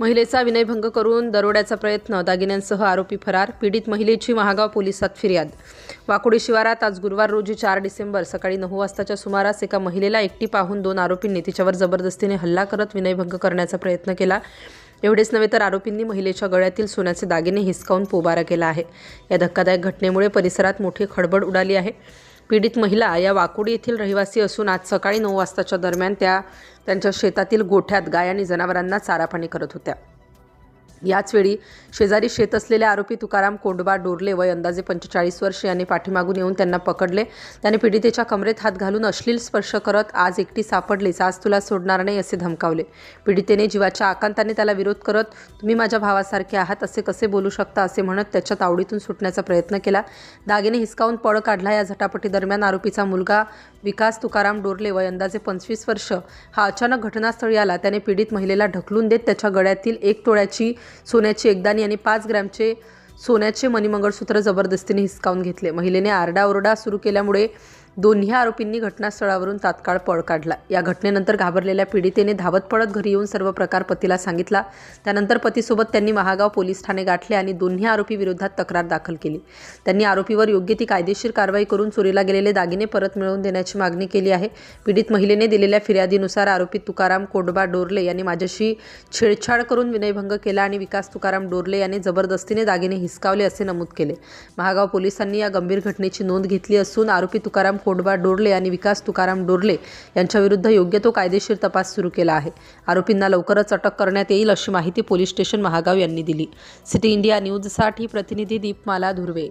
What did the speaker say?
महिलेचा विनयभंग करून दरोड्याचा प्रयत्न दागिन्यांसह आरोपी फरार पीडित महिलेची महागाव पोलिसात फिर्याद. वाकोडी शिवारात आज गुरुवार रोजी चार डिसेंबर सकाळी नऊ वाजताच्या सुमारास एका महिलेला एकटी पाहून दोन आरोपींनी तिच्यावर जबरदस्तीने हल्ला करत विनयभंग करण्याचा प्रयत्न केला. एवढेच नव्हे तर आरोपींनी महिलेच्या गळ्यातील सोन्याचे दागिने हिसकावून पोबारा केला आहे. या धक्कादायक घटनेमुळे परिसरात मोठी खडबड उडाली आहे. पीडित महिला या वाकोडी येथील रहिवासी असून आज सकाळी नऊ वाजताच्या दरम्यान त्या त्यांच्या शेतातील गोठ्यात गाय आणि जनावरांना चारापाणी करत होत्या. याचवेळी शेजारी शेत असलेले आरोपी तुकाराम कोंडबा डोरले वय अंदाजे पंचेचाळीस वर्ष यांनी पाठीमागून येऊन त्यांना पकडले. त्याने पीडितेच्या कमरेत हात घालून अश्लील स्पर्श करत आज एकटी सापडलीच आज तुला सोडणार नाही असे धमकावले. पीडितेने जीवाच्या आकांताने त्याला विरोध करत तुम्ही माझ्या भावासारखे आहात असे कसे बोलू शकता? असे म्हणत त्याच्या तावडीतून सुटण्याचा प्रयत्न केला. दागिने हिसकावून पळ काढला. या झटापटी दरम्यान आरोपीचा मुलगा विकास तुकाराम डोरले वय अंदाजे पंचवीस वर्ष. हा अचानक घटनास्थळी आला. त्याने पीडित महिलेला ढकलून देत त्याच्या गळ्यातील एक टोळ्याची सोन्याची एकदाणी आणि पाच ग्रॅमचे सोन्याचे मणिमंगळसूत्र जबरदस्तीने हिसकावून घेतले. महिलेने आरडाओरडा सुरू केल्यामुळे दोन्ही आरोपींनी घटनास्थळावरून तात्काळ पळ काढला. या घटनेनंतर घाबरलेल्या पीडितेने धावत पळत घरी येऊन सर्व प्रकार पतीला सांगितला. त्यानंतर पतीसोबत त्यांनी महागाव पोलीस ठाणे गाठले आणि दोन्ही आरोपी विरोधात तक्रार दाखल केली. त्यांनी आरोपीवर योग्य ती कायदेशीर कारवाई करून चोरीला गेलेले दागिने परत मिळवून देण्याची मागणी केली आहे. पीडित महिलेने दिलेल्या फिर्यादीनुसार आरोपी तुकाराम कोंडबा डोरले यांनी माझ्याशी छेडछाड करून विनयभंग केला आणि विकास तुकाराम डोरले यांनी जबरदस्तीने दागिने हिसकावले असे नमूद केले. महागाव पोलिसांनी या गंभीर घटनेची नोंद घेतली असून आरोपी तुकाराम कोंडबा डोरले आणि विकास तुकाराम डोरले यांच्याविरुद्ध योग्य तो कायदेशीर तपास सुरू केला आहे. आरोपींना लवकरच अटक करण्यात येईल अशी माहिती पोलीस स्टेशन महागाव यांनी दिली. सिटी इंडिया न्यूजसाठी प्रतिनिधी दीपमाला धुर्वे.